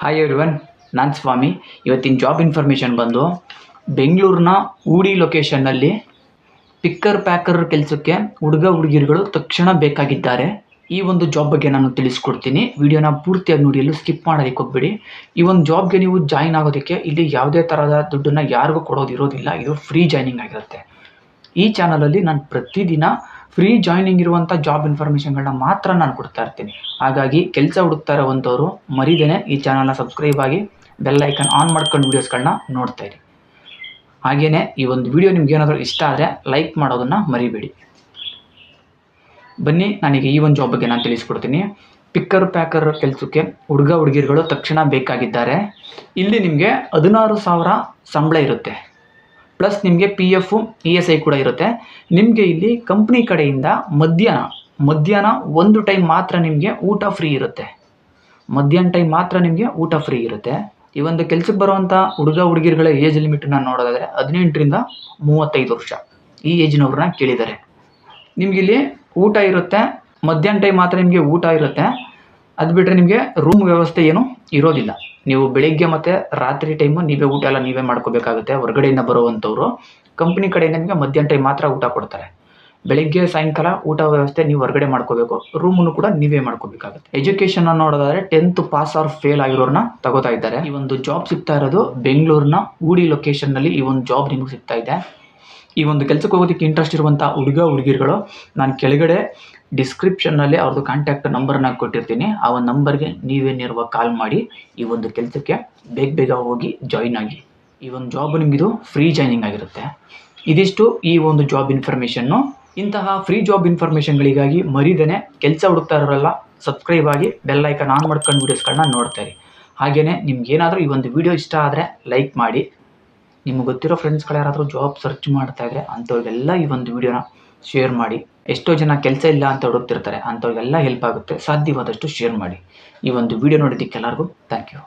Hi everyone ನಾನು ಸ್ವಾಮಿ. ಇವತ್ತಿನ job information ಬಂದು ಬೆಂಗಳೂರಿನ ಊಡಿ ಲೊಕೇಶನ್ನಲ್ಲಿ ಪಿಕ್ಕರ್ ಪ್ಯಾಕರ್ ಕೆಲಸಕ್ಕೆ ಹುಡುಗ ಹುಡುಗಿರುಗಳು ತಕ್ಷಣ ಬೇಕಾಗಿದ್ದಾರೆ. ಈ ಒಂದು ಜಾಬ್ ಬಗ್ಗೆ ನಾನು ತಿಳಿಸ್ಕೊಡ್ತೀನಿ. ವಿಡಿಯೋನ ಪೂರ್ತಿಯಾಗಿ ನೋಡಿ, ಎಲ್ಲೂ ಸ್ಕಿಪ್ ಮಾಡೋದಕ್ಕೆ ಹೋಗ್ಬೇಡಿ. ಈ ಒಂದು ಜಾಬ್ಗೆ ನೀವು ಜಾಯಿನ್ ಆಗೋದಕ್ಕೆ ಇಲ್ಲಿ ಯಾವುದೇ ಥರದ ದುಡ್ಡನ್ನು ಯಾರಿಗೂ ಕೊಡೋದಿರೋದಿಲ್ಲ. ಇದು ಫ್ರೀ ಜಾಯ್ನಿಂಗ್ ಆಗಿರುತ್ತೆ. ಈ ಚಾನಲಲ್ಲಿ ನಾನು ಪ್ರತಿದಿನ ಫ್ರೀ ಜಾಯ್ನಿಂಗ್ ಇರುವಂಥ ಜಾಬ್ ಇನ್ಫಾರ್ಮೇಷನ್ಗಳನ್ನ ಮಾತ್ರ ನಾನು ಕೊಡ್ತಾ ಇರ್ತೀನಿ. ಹಾಗಾಗಿ ಕೆಲಸ ಹುಡುಕ್ತಾ ಇರೋವಂಥವ್ರು ಮರಿದೇನೆ ಈ ಚಾನಲ್ನ ಸಬ್ಸ್ಕ್ರೈಬ್ ಆಗಿ ಬೆಲ್ ಐಕನ್ ಆನ್ ಮಾಡ್ಕೊಂಡು ವೀಡಿಯೋಸ್ಗಳನ್ನ ನೋಡ್ತಾ ಇರಿ. ಹಾಗೆಯೇ ಈ ಒಂದು ವಿಡಿಯೋ ನಿಮ್ಗೆ ಏನಾದರೂ ಇಷ್ಟ ಆದರೆ ಲೈಕ್ ಮಾಡೋದನ್ನು ಮರಿಬೇಡಿ. ಬನ್ನಿ, ನನಗೆ ಈ ಒಂದು ಜಾಬ್ ಬಗ್ಗೆ ನಾನು ತಿಳಿಸ್ಕೊಡ್ತೀನಿ. ಪಿಕ್ಕರ್ ಪ್ಯಾಕರ್ ಕೆಲಸಕ್ಕೆ ಹುಡುಗ, ಹುಡುಗಿರುಗಳು ತಕ್ಷಣ ಬೇಕಾಗಿದ್ದಾರೆ. ಇಲ್ಲಿ ನಿಮಗೆ ಹದಿನಾರು ಸಾವಿರ ಸಂಬಳ ಇರುತ್ತೆ. ಪ್ಲಸ್ ನಿಮಗೆ P F E S I ಕೂಡ ಇರುತ್ತೆ. ನಿಮಗೆ ಇಲ್ಲಿ ಕಂಪ್ನಿ ಕಡೆಯಿಂದ ಮಧ್ಯಾಹ್ನ ಮಧ್ಯಾಹ್ನ ಒಂದು ಟೈಮ್ ಮಾತ್ರ ನಿಮಗೆ ಊಟ ಫ್ರೀ ಇರುತ್ತೆ. ಮಧ್ಯಾಹ್ನ ಟೈಮ್ ಮಾತ್ರ ನಿಮಗೆ ಊಟ ಫ್ರೀ ಇರುತ್ತೆ. ಈ ಒಂದು ಕೆಲಸಕ್ಕೆ ಬರುವಂಥ ಹುಡುಗ, ಹುಡುಗಿರುಗಳ ಏಜ್ ಲಿಮಿಟನ್ನ ನೋಡೋದಾದರೆ ಹದಿನೆಂಟರಿಂದ ಮೂವತ್ತೈದು ವರ್ಷ ಈ ಏಜ್ನವ್ರನ್ನ ಕೇಳಿದ್ದಾರೆ. ನಿಮಗಿಲ್ಲಿ ಊಟ ಇರುತ್ತೆ. ಮಧ್ಯಾಹ್ನ ಟೈಮ್ ಮಾತ್ರ ನಿಮಗೆ ಊಟ ಇರುತ್ತೆ. ಅದು ಬಿಟ್ಟರೆ ನಿಮಗೆ ರೂಮ್ ವ್ಯವಸ್ಥೆ ಏನು ಇರೋದಿಲ್ಲ. ನೀವು ಬೆಳಿಗ್ಗೆ ಮತ್ತು ರಾತ್ರಿ ಟೈಮು ನೀವೇ ಊಟ ಎಲ್ಲ ನೀವೇ ಮಾಡ್ಕೋಬೇಕಾಗುತ್ತೆ. ಹೊರಗಡೆಯಿಂದ ಬರುವಂಥವ್ರು. ಕಂಪ್ನಿ ಕಡೆಯಿಂದ ನಿಮಗೆ ಮಧ್ಯಾಹ್ನ ಟೈಮ್ ಮಾತ್ರ ಊಟ ಕೊಡ್ತಾರೆ. ಬೆಳಿಗ್ಗೆ, ಸಾಯಂಕಾಲ ಊಟ ವ್ಯವಸ್ಥೆ ನೀವು ಹೊರಗಡೆ ಮಾಡ್ಕೋಬೇಕು. ರೂಮನ್ನು ಕೂಡ ನೀವೇ ಮಾಡ್ಕೋಬೇಕಾಗುತ್ತೆ. ಎಜುಕೇಷನ್ ನೋಡೋದಾದ್ರೆ ಟೆಂತ್ ಪಾಸ್ ಆರ್ ಫೇಲ್ ಆಗಿರೋರನ್ನ ತಗೋತಾ ಇದ್ದಾರೆ. ಈ ಒಂದು ಜಾಬ್ ಸಿಗ್ತಾ ಇರೋದು ಬೆಂಗಳೂರಿನ ಊಡಿ ಲೊಕೇಶನ್ನಲ್ಲಿ ಈ ಒಂದು ಜಾಬ್ ನಿಮಗೆ ಸಿಗ್ತಾ ಇದೆ. ಈ ಒಂದು ಕೆಲಸಕ್ಕೆ ಹೋಗೋದಕ್ಕೆ ಇಂಟ್ರೆಸ್ಟ್ ಇರುವಂಥ ಹುಡುಗ, ಹುಡುಗಿರುಗಳು, ನಾನು ಕೆಳಗಡೆ ಡಿಸ್ಕ್ರಿಪ್ಷನ್ನಲ್ಲಿ ಅವ್ರದ್ದು ಕಾಂಟ್ಯಾಕ್ಟ್ ನಂಬರ್ನ ಕೊಟ್ಟಿರ್ತೀನಿ. ಆ ಒಂದು ನಂಬರ್ಗೆ ನೀವೇ ನೇರವಾಗಿ ಕಾಲ್ ಮಾಡಿ ಈ ಒಂದು ಕೆಲಸಕ್ಕೆ ಬೇಗ ಬೇಗ ಹೋಗಿ ಜಾಯಿನ್ ಆಗಿ. ಈ ಒಂದು ಜಾಬ್ ನಿಮಗಿದು ಫ್ರೀ ಜಾಯ್ನಿಂಗ್ ಆಗಿರುತ್ತೆ. ಇದಿಷ್ಟು ಈ ಒಂದು ಜಾಬ್ ಇನ್ಫಾರ್ಮೇಷನ್ನು ಇಂತಹ ಫ್ರೀ ಜಾಬ್ ಇನ್ಫಾರ್ಮೇಷನ್ಗಳಿಗಾಗಿ ಮರಿದೇನೆ ಕೆಲಸ ಹುಡುಕ್ತಾ ಇರೋರೆಲ್ಲ ಸಬ್ಸ್ಕ್ರೈಬ್ ಆಗಿ ಬೆಲ್ ಐಕನ್ ಆನ್ ಮಾಡ್ಕೊಂಡು ವೀಡಿಯೋಸ್ಗಳನ್ನ ಇರಿ. ಹಾಗೆಯೇ ನಿಮ್ಗೇನಾದರೂ ಈ ಒಂದು ವಿಡಿಯೋ ಇಷ್ಟ ಆದರೆ ಲೈಕ್ ಮಾಡಿ. ನಿಮ್ಗೆ ಗೊತ್ತಿರೋ ಫ್ರೆಂಡ್ಸ್ಗಳು ಯಾರಾದರೂ ಜಾಬ್ ಸರ್ಚ್ ಮಾಡ್ತಾ ಇದ್ರೆ ಅಂಥವ್ರಿಗೆಲ್ಲ ಈ ಒಂದು ವಿಡಿಯೋನ ಶೇರ್ ಮಾಡಿ. ಎಷ್ಟೋ ಜನ ಕೆಲಸ ಇಲ್ಲ ಅಂತ ಹುಡುಕ್ತಿರ್ತಾರೆ, ಅಂಥವ್ರಿಗೆಲ್ಲ ಹೆಲ್ಪ್ ಆಗುತ್ತೆ. ಸಾಧ್ಯವಾದಷ್ಟು ಶೇರ್ ಮಾಡಿ. ಈ ಒಂದು ವಿಡಿಯೋ ನೋಡಿದ್ದಕ್ಕೆ ಎಲ್ಲರಿಗೂ ಥ್ಯಾಂಕ್ ಯು